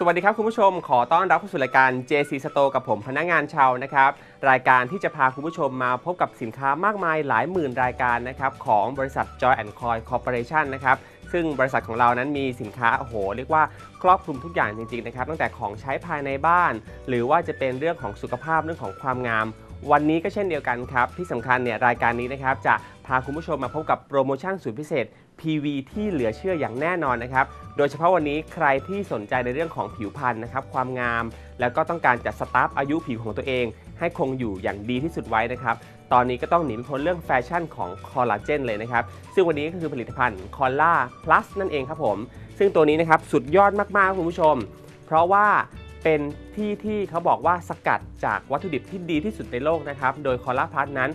สวัสดีครับคุณผู้ชมขอต้อนรับเข้าสู่รายการ JC Store กับผมพนักงานชาวนะครับรายการที่จะพาคุณผู้ชมมาพบกับสินค้ามากมายหลายหมื่นรายการนะครับของบริษัท Joy and Coy Corporation นะครับซึ่งบริษัทของเรานั้นมีสินค้าโอ้โหเรียกว่าครอบคลุมทุกอย่างจริงๆนะครับตั้งแต่ของใช้ภายในบ้าน หรือว่าจะเป็นเรื่องของสุขภาพเรื่องของความงาม วันนี้ก็เช่นเดียวกันครับ ที่สำคัญเนี่ยรายการนี้นะครับจะพาคุณผู้ชมมาพบกับโปรโมชั่นสุดพิเศษ PV ที่เหลือเชื่ออย่างแน่นอนนะครับ โดยเฉพาะวันนี้ใครที่สนใจในเรื่องของผิวพรรณนะครับ ความงาม แล้วก็ต้องการจัดสตาร์ฟอายุผิวของตัวเอง ให้คงอยู่อย่างดีที่สุดไว้นะครับ ตอนนี้ก็ต้องหนีไม่พ้นเรื่องแฟชั่นของคอลลาเจนเลยนะครับ ซึ่งวันนี้ก็คือผลิตภัณฑ์คอลล่าพลัสนั่นเองครับผม ซึ่งตัวนี้นะครับสุดยอดมากๆคุณผู้ชม เพราะว่า เป็นที่ที่เขาบอกว่าสกัดจากวัตถุดิบที่ดีที่สุดในโลกนะครับ โดยคอลล่าพลัสนั้น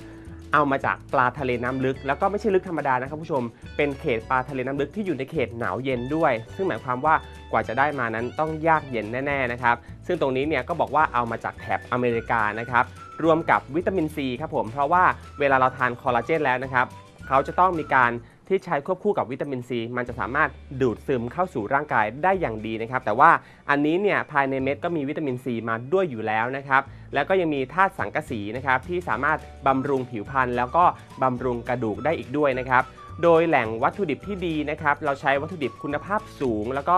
เอามาจากปลาทะเลน้ำลึก แล้วก็ไม่ใช่ลึกธรรมดานะครับผู้ชม เป็นเขตปลาทะเลน้ำลึกที่อยู่ในเขตหนาวเย็นด้วย ซึ่งหมายความว่ากว่าจะได้มานั้นต้องยากเย็นแน่ๆนะครับ ซึ่งตรงนี้เนี่ยก็บอกว่าเอามาจากแถบอเมริกานะครับ รวมกับวิตามินซีครับผม เพราะว่าเวลาเราทานคอลลาเจนแล้วนะครับ เขาจะต้องมีการ ที่ใช้ควบคู่กับวิตามินซีมันจะสามารถดูดซึมเข้าสู่ร่างกายได้อย่างดีนะครับ แต่ว่าอันนี้เนี่ยภายในเม็ดก็มีวิตามินซีมาด้วยอยู่แล้วนะครับ แล้วก็ยังมีธาตุสังกะสีนะครับที่สามารถบำรุงผิวพรรณแล้วก็บำรุงกระดูกได้อีกด้วยนะครับ โดยแหล่งวัตถุดิบที่ดีนะครับ เราใช้วัตถุดิบคุณภาพสูง แล้วก็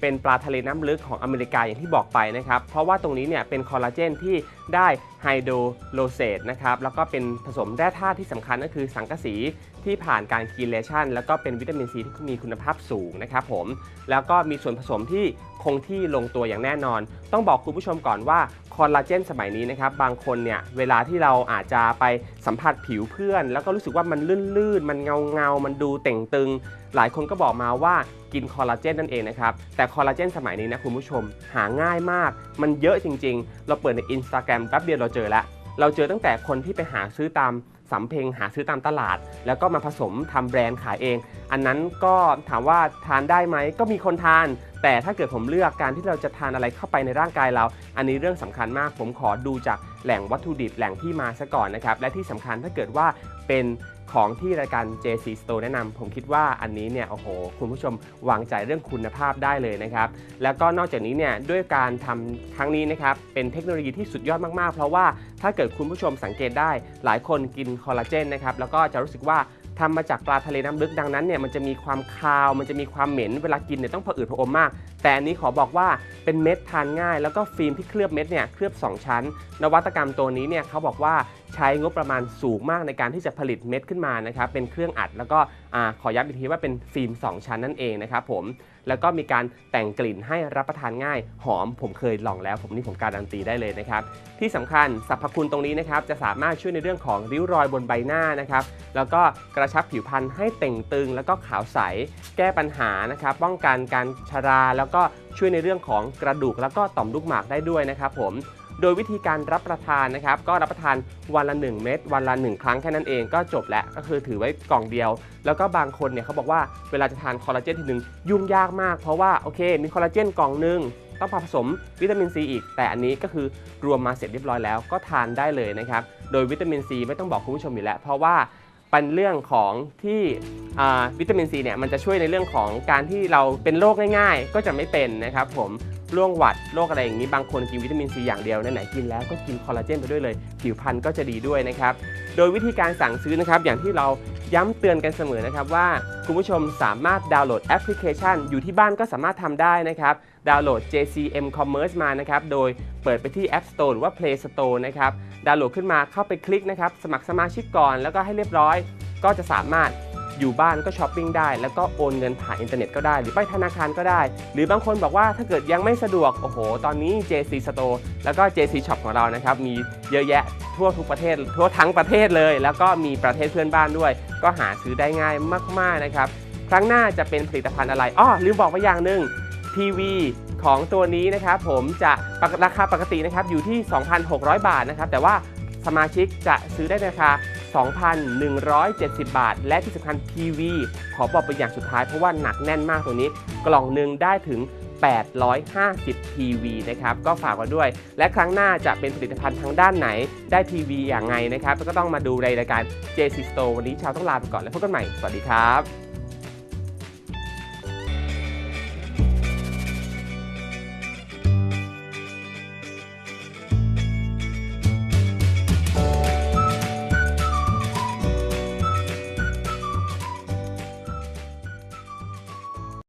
เป็นปลาทะเลน้ำลึกของอเมริกาอย่างที่บอกไปนะครับ เพราะว่าตรงนี้เนี่ยเป็นคอลลาเจนที่ ได้ไฮโดรโลเซตนะครับแล้วก็เป็นผสมแร่ธาตุที่สำคัญก็คือสังกะสีที่ผ่านการคีเลชันแล้วก็เป็นวิตามินซีที่มีคุณภาพสูงนะครับผมแล้วก็มีส่วนผสมที่คงที่ลงตัวอย่างแน่นอน ต้องบอกคุณผู้ชมก่อนว่าคอลลาเจนสมัยนี้นะครับบางคนเนี่ยเวลาที่เราอาจจะไปสัมผัสผิวเพื่อน แล้วก็รู้สึกว่ามันลื่นๆ มันเงาเงาๆมันดูเต่งตึง หลายคนก็บอกมาว่ากินคอลลาเจนนั่นเองนะครับแต่คอลลาเจนสมัยนี้นะคุณผู้ชมหาง่ายมาก มันเยอะจริงๆ เราเปิดใน Instagram แป๊บเดียวเราเจอแล้วเราเจอตั้งแต่คนที่ไปหาซื้อตามสำเพ็งหาซื้อตามตลาด แล้วก็มาผสมทำแบรนด์ขายเอง อันนั้นก็ถามว่าทานได้ไหมก็มีคนทาน แต่ถ้าเกิดผมเลือกการที่เราจะทานอะไรเข้าไปในร่างกายเรา อันนี้เรื่องสำคัญมาก ผมขอดูจากแหล่งวัตถุดิบแหล่งที่มาซะก่อนนะครับและที่สำคัญถ้าเกิดว่าเป็น ของที่รายการ JC Store แนะนำผมคิดว่าอันนี้เนี่ยโอ้โหคุณผู้ชมวางใจเรื่องคุณภาพได้เลยนะครับแล้วก็นอกจากนี้เนี่ยด้วยการทำครั้งนี้นะครับเป็นเทคโนโลยีที่สุดยอดมากๆ เพราะว่าถ้าเกิดคุณผู้ชมสังเกตได้หลายคนกินคอลลาเจนนะครับแล้วก็จะรู้สึกว่า ทำมาจากปลาทะเลน้ำลึกดังนั้นเนี่ยมันจะมีความคาว มันจะมีความเหม็นเวลากินเนี่ยต้องผะอืดผะอมมาก แต่อันนี้ขอบอกว่าเป็นเม็ดทานง่าย แล้วก็ฟิล์มที่เคลือบเม็ดเนี่ยเคลือบ 2 ชั้น นวัตกรรมตัวนี้เนี่ยเขาบอกว่าใช้งบประมาณสูงมากในการที่จะผลิตเม็ดขึ้นมานะครับเป็นเครื่องอัดแล้วก็อขอย้ำอีกทีว่าเป็นฟิล์ม 2 ชั้นนั่นเองนะครับผม แล้วก็มีการแต่งกลิ่นให้รับประทานง่าย หอมผมเคยลองแล้ว ผมนี่ผมการันตีได้เลยนะครับ ที่สำคัญสรรพคุณตรงนี้นะครับจะสามารถช่วยในเรื่องของริ้วรอยบนใบหน้านะครับแล้วก็กระชับผิวพรรณให้เต่งตึง แล้วก็ขาวใสแก้ปัญหานะครับป้องกันการชราแล้วก็ช่วยในเรื่องของกระดูกแล้วก็ต่อมลูกหมากได้ด้วยนะครับผม โดยวิธีการรับประทานนะครับ ก็รับประทานวันละ 1 เม็ดวันละ 1 ครั้งแค่นั้นเองก็จบแล้วก็คือถือไว้กล่องเดียว แล้วก็บางคนเนี่ยเขาบอกว่าเวลาจะทานคอลลาเจนทีหนึ่งยุ่งยากมาก เพราะว่าโอเค มีคอลลาเจนกล่องหนึ่งต้องผสมวิตามินซีอีก แต่อันนี้ก็คือรวมมาเสร็จเรียบร้อยแล้วก็ทานได้เลยนะครับ โดยวิตามินซีไม่ต้องบอกคุณผู้ชมอยู่แล้ว เพราะว่า เป็นเรื่องของที่วิตามินซีเนี่ยมันจะช่วยในเรื่องของการที่เราเป็นโรคง่ายๆ ก็จะไม่เป็นนะครับผมร่วงหวัดโรคอะไรอย่างนี้บางคนกินวิตามินซีอย่างเดียวไหนๆกินแล้วก็กินคอลลาเจนไปด้วยเลย ผิวพรรณก็จะดีด้วยนะครับ โดยวิธีการสั่งซื้อนะครับอย่างที่เรา ย้ำเตือนกันเสมอนะครับว่า คุณผู้ชมสามารถดาวน์โหลดแอปพลิเคชัน อยู่ที่บ้านก็สามารถทำได้นะครับ ดาวน์โหลด JCM Commerce มานะครับ โดยเปิดไปที่ App Store หรือว่า Play Store นะครับ ดาวน์โหลดขึ้นมาเข้าไปคลิกนะครับ สมัครสมาชิกก่อนแล้วก็ให้เรียบร้อย ก็จะสามารถ อยู่บ้านก็ช้อปปิ้งได้ แล้วก็โอนเงินผ่านอินเทอร์เน็ตก็ได้ หรือไปธนาคารก็ได้ หรือบางคนบอกว่าถ้าเกิดยังไม่สะดวก โอ้โห ตอนนี้ JC Store แล้วก็ JC Shop ของเรานะครับ มีเยอะแยะทั่วทุกประเทศ ทั่วทั้งประเทศเลย แล้วก็มีประเทศเพื่อนบ้านด้วย ก็หาซื้อได้ง่ายมาก ๆ นะครับ ครั้งหน้าจะเป็นผลิตภัณฑ์อะไรอ้อลืมบอกไปอย่างหนึ่งทีวีของตัวนี้นะครับผมจะราคาปกตินะครับอยู่ที่ 2,600 บาทนะครับแต่ว่าสมาชิกจะซื้อได้ในราคา 2,170 บาท และที่สำคัญทีวี ขอบอกเป็นอย่างสุดท้ายเพราะว่าหนักแน่นมากตัวนี้ กล่องหนึ่งได้ถึง 850ทีวีนะครับ ก็ฝากไว้ด้วย และครั้งหน้าจะเป็นผลิตภัณฑ์ทางด้านไหน ได้ทีวีอย่างไงนะครับ ก็ต้องมาดูในรายการ JC Store วันนี้ชาวต้องลาไปก่อนแล้วพบกันใหม่ สวัสดีครับ